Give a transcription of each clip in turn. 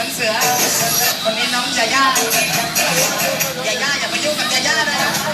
มือนเสือ วันนี้น้องยาย่า ยาย่าอย่ามายุ่งกับยาย่านะ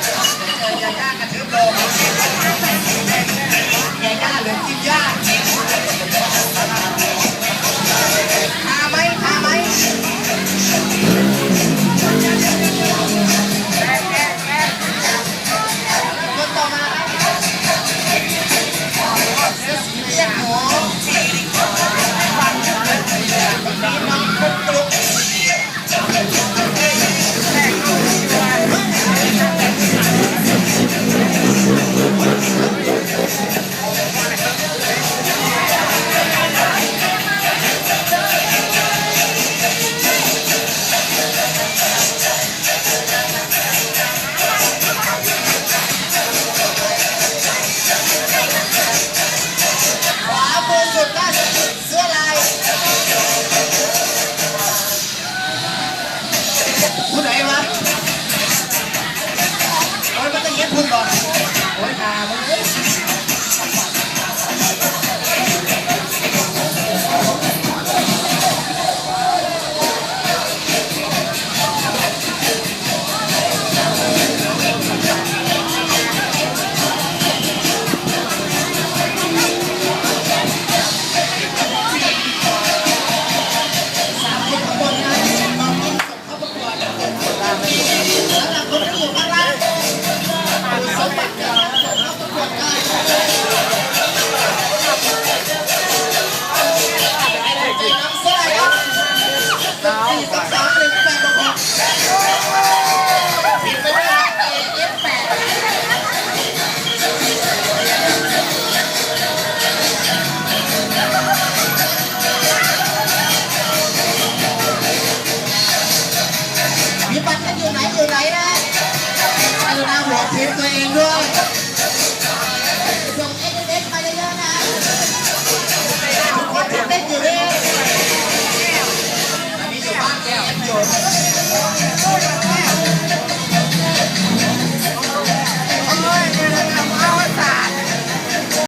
Tito Eloy!